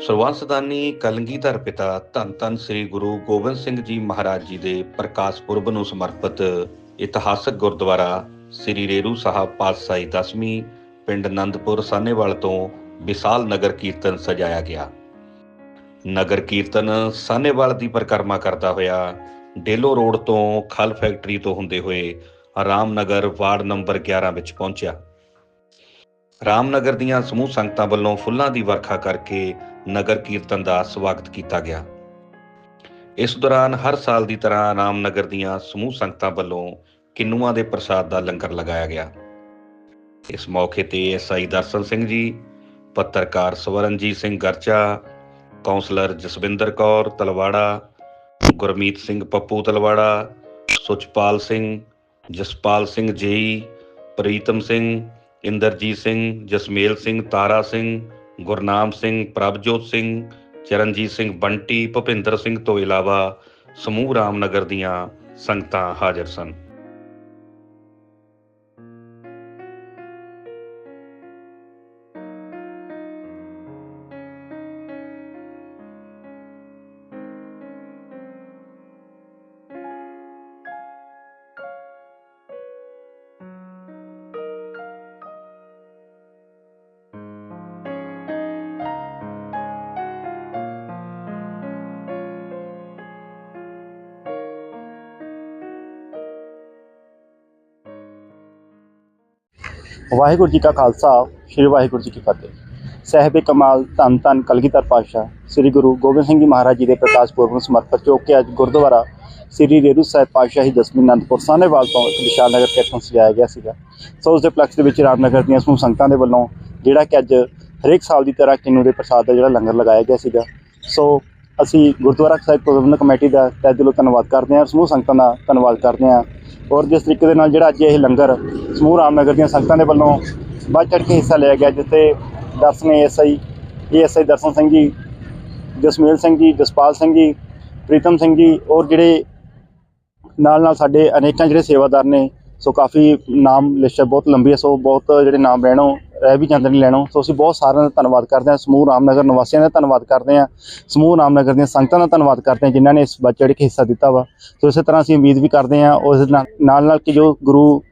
ਸਰਵੰਸਦਾਨੀ ਕਲਗੀਧਰ ਪਿਤਾ ਧੰਨ ਧੰਨ ਸ੍ਰੀ ਗੁਰੂ ਗੋਬਿੰਦ ਸਿੰਘ ਜੀ ਮਹਾਰਾਜ ਜੀ ਦੇ ਪ੍ਰਕਾਸ਼ ਪੁਰਬ ਨੂੰ ਸਮਰਪਿਤ ਇਤਿਹਾਸਕ ਗੁਰਦੁਆਰਾ ਸ੍ਰੀ ਰੇਰੂ ਸਾਹਿਬ ਪਾਤਸ਼ਾਹੀ ਦਸਵੀਂ ਪਿੰਡ ਨੰਦਪੁਰ ਸਾਨੇਵਾਲ ਤੋਂ ਵਿਸ਼ਾਲ ਨਗਰ ਕੀਰਤਨ ਸਜਾਇਆ ਗਿਆ। ਨਗਰ ਕੀਰਤਨ ਸਾਨੇਵਾਲ ਦੀ ਪਰਿਕਰਮਾ ਕਰਦਾ ਹੋਇਆ ਡੇਲੋ ਰੋਡ ਤੋਂ ਖਲ ਫੈਕਟਰੀ ਤੋਂ ਹੁੰਦੇ ਹੋਏ ਰਾਮਨਗਰ ਵਾਰਡ ਨੰਬਰ 11 ਵਿੱਚ ਪਹੁੰਚਿਆ। ਰਾਮਨਗਰ ਦੀਆਂ ਸਮੂਹ ਸੰਗਤਾਂ ਵੱਲੋਂ ਫੁੱਲਾਂ ਦੀ ਵਰਖਾ ਕਰਕੇ ਨਗਰ ਕੀਰਤਨ ਦਾ ਸਵਾਗਤ ਕੀਤਾ ਗਿਆ। ਇਸ ਦੌਰਾਨ ਹਰ ਸਾਲ ਦੀ ਤਰ੍ਹਾਂ ਰਾਮਨਗਰ ਦੀਆਂ ਸਮੂਹ ਸੰਗਤਾਂ ਵੱਲੋਂ ਕਿੰਨੂਆਂ ਦੇ ਪ੍ਰਸਾਦ ਦਾ ਲੰਗਰ ਲਗਾਇਆ ਗਿਆ। ਇਸ ਮੌਕੇ ਤੇ ਐਸਆਈ ਦਰਸ਼ਨ ਸਿੰਘ ਜੀ, ਪੱਤਰਕਾਰ ਸਵਰਨਜੀਤ ਸਿੰਘ ਗਰਚਾ ਕਾਉਂਸਲਰ ਜਸਵਿੰਦਰ ਕੌਰ ਤਲਵਾੜਾ, ਗੁਰਮੀਤ ਸਿੰਘ ਪੱਪੂ ਤਲਵਾੜਾ, ਸੁਚਪਾਲ ਸਿੰਘ, ਜਸਪਾਲ ਸਿੰਘ ਜੇਈ, ਪ੍ਰੀਤਮ ਸਿੰਘ ਇੰਦਰਜੀਤ ਸਿੰਘ, ਜਸਮੇਲ ਸਿੰਘ, ਤਾਰਾ ਸਿੰਘ, ਗੁਰਨਾਮ ਸਿੰਘ, ਪ੍ਰਭਜੋਤ ਸਿੰਘ, ਚਰਨਜੀਤ ਸਿੰਘ ਬੰਟੀ, ਭੁਪਿੰਦਰ ਸਿੰਘ ਤੋਂ ਇਲਾਵਾ ਸਮੂਹ ਰਾਮਨਗਰ ਦੀਆਂ ਸੰਗਤਾਂ ਹਾਜ਼ਰ ਸਨ। ਵਾਹਿਗੁਰੂ ਜੀ ਕਾ ਖਾਲਸਾ, ਸ੍ਰੀ ਵਾਹਿਗੁਰੂ ਜੀ ਕੀ ਫਤਿਹ। ਸਹਿਬ ਕਮਾਲ, ਧੰਨ ਧੰਨ ਕਲਗੀਧਰ ਪਾਤਸ਼ਾਹ, ਸ੍ਰੀ ਗੁਰੂ ਗੋਬਿੰਦ ਸਿੰਘ ਜੀ ਮਹਾਰਾਜ ਜੀ ਦੇ ਪ੍ਰਕਾਸ਼ ਪੁਰਬ ਨੂੰ ਸਮਰਪਿਤ ਜੋ ਕਿ ਅੱਜ ਗੁਰਦੁਆਰਾ ਸ੍ਰੀ ਰੇਰੂ ਸਾਹਿਬ ਪਾਤਸ਼ਾਹੀ ਦਸਵੀਂ ਅਨੰਦਪੁਰ ਸਾਹਨੇਵਾਲ ਤੋਂ ਇੱਕ ਵਿਸ਼ਾਲ ਨਗਰ ਕੀਰਤਨ ਸਜਾਇਆ ਗਿਆ ਸੀਗਾ। ਸੋ ਉਸ ਦੇ ਪਲਕਸ ਦੇ ਵਿੱਚ ਰਾਮਨਗਰ ਦੀਆਂ ਸਮੂਹ ਸੰਗਤਾਂ ਦੇ ਵੱਲੋਂ ਜਿਹੜਾ ਕਿ ਅੱਜ ਹਰੇਕ ਸਾਲ ਦੀ ਤਰ੍ਹਾਂ ਕਿੰਨੂ ਦੇ ਪ੍ਰਸਾਦ ਦਾ ਜਿਹੜਾ ਲੰਗਰ ਲਗਾਇਆ ਗਿਆ ਸੀਗਾ। ਸੋ ਅਸੀਂ ਗੁਰਦੁਆਰਾ ਸਾਹਿਬ ਪ੍ਰਬੰਧਕ ਕਮੇਟੀ ਦਾ ਤਹਿ ਦਿਲੋਂ ਧੰਨਵਾਦ ਕਰਦੇ ਹਾਂ, ਸਮੂਹ ਸੰਗਤਾਂ ਦਾ ਧੰਨਵਾਦ ਕਰਦੇ ਹਾਂ ਔਰ ਜਿਸ ਤਰੀਕੇ ਦੇ ਨਾਲ ਜਿਹੜਾ ਅੱਜ ਇਹ ਲੰਗਰ ਸਮੂਹ ਰਾਮਨਗਰ ਦੀਆਂ ਸੰਗਤਾਂ ਦੇ ਵੱਲੋਂ ਵੱਧ ਚੜ੍ਹ ਕੇ ਹਿੱਸਾ ਲਿਆ ਗਿਆ, ਜਿੱਥੇ ਦਰਸ਼ਨ ਐਸਆਈ ਏਐਸਆਈ ਦਰਸ਼ਨ ਸਿੰਘ ਜੀ, ਜਸਮੇਲ ਸਿੰਘ ਜੀ, ਜਸਪਾਲ ਸਿੰਘ ਜੀ, ਪ੍ਰੀਤਮ ਸਿੰਘ ਜੀ ਔਰ ਜਿਹੜੇ ਨਾਲ ਨਾਲ ਸਾਡੇ ਅਨੇਕਾਂ ਜਿਹੜੇ ਸੇਵਾਦਾਰ ਨੇ, ਸੋ ਕਾਫੀ ਨਾਮ, ਲਿਸਟ ਹੈ, ਬਹੁਤ ਲੰਬੀ ਹੈ, ਸੋ ਬਹੁਤ ਜਿਹੜੇ ਨਾਮ ਰਹਿਣੋਂ ਰਹਿ ਵੀ ਜਾਂਦੇ ਨੇ ਲੈਣੋਂ। ਸੋ ਅਸੀਂ ਬਹੁਤ ਸਾਰਿਆਂ ਦਾ ਧੰਨਵਾਦ ਕਰਦੇ ਹਾਂ। ਸਮੂਹ ਰਾਮਨਗਰ ਨਿਵਾਸੀਆਂ ਦਾ ਧੰਨਵਾਦ ਕਰਦੇ ਹਾਂ। ਸਮੂਹ ਰਾਮਨਗਰ ਦੀਆਂ ਸੰਗਤਾਂ ਦਾ ਧੰਨਵਾਦ ਕਰਦੇ ਹਾਂ, ਜਿਨ੍ਹਾਂ ਨੇ ਇਸ ਵੱਧ ਚੜ੍ਹ ਕੇ ਹਿੱਸਾ ਦਿੱਤਾ ਵਾ। ਸੋ ਇਸੇ ਤਰ੍ਹਾਂ ਅਸੀਂ ਉਮੀਦ ਵੀ ਕਰਦੇ ਹਾਂ, ਉਸ ਨਾਲ ਨਾਲ ਕਿ ਜੋ ਗੁਰੂ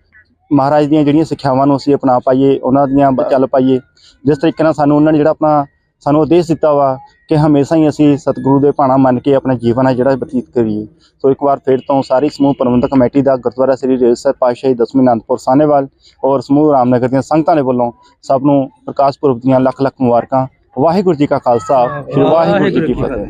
ਮਹਾਰਾਜ ਦੀਆਂ ਜਿਹੜੀਆਂ ਸਿੱਖਿਆਵਾਂ ਨੂੰ ਅਸੀਂ ਅਪਣਾ ਪਾਈਏ, ਉਹਨਾਂ ਦੀਆਂ ਚੱਲ ਪਾਈਏ। ਜਿਸ ਤਰੀਕੇ ਨਾਲ ਸਾਨੂੰ ਉਹਨਾਂ ਨੇ ਜਿਹੜਾ ਆਪਣਾ ਸਾਨੂੰ ਉਦੇਸ਼ ਦਿੱਤਾ ਵਾ ਕਿ ਹਮੇਸ਼ਾ ਹੀ ਅਸੀਂ ਸਤਿਗੁਰੂ ਦੇ ਭਾਣਾ ਮੰਨ ਕੇ ਆਪਣਾ ਜੀਵਨ ਹੈ ਜਿਹੜਾ ਬਤੀਤ ਕਰੀਏ। ਸੋ ਇੱਕ ਵਾਰ ਫਿਰ ਤੋਂ ਸਾਰੀ ਸਮੂਹ ਪ੍ਰਬੰਧਕ ਕਮੇਟੀ ਦਾ ਗੁਰਦੁਆਰਾ ਸ੍ਰੀ ਰੇਲ ਸਾਹਿਬ ਪਾਤਸ਼ਾਹੀ ਦਸਵੀਂ ਅਨੰਦਪੁਰ ਸਾਹਨੇਵਾਲ ਔਰ ਸਮੂਹ ਰਾਮਨਗਰ ਦੀਆਂ ਸੰਗਤਾਂ ਦੇ ਵੱਲੋਂ ਸਭ ਨੂੰ ਪ੍ਰਕਾਸ਼ ਪੁਰਬ ਦੀਆਂ ਲੱਖ ਲੱਖ ਮੁਬਾਰਕਾਂ। ਵਾਹਿਗੁਰੂ ਜੀ ਕਾ ਖਾਲਸਾ ਸ੍ਰੀ ਵਾਹਿਗੁਰੂ ਜੀ ਕੀ ਫਤਿਹ।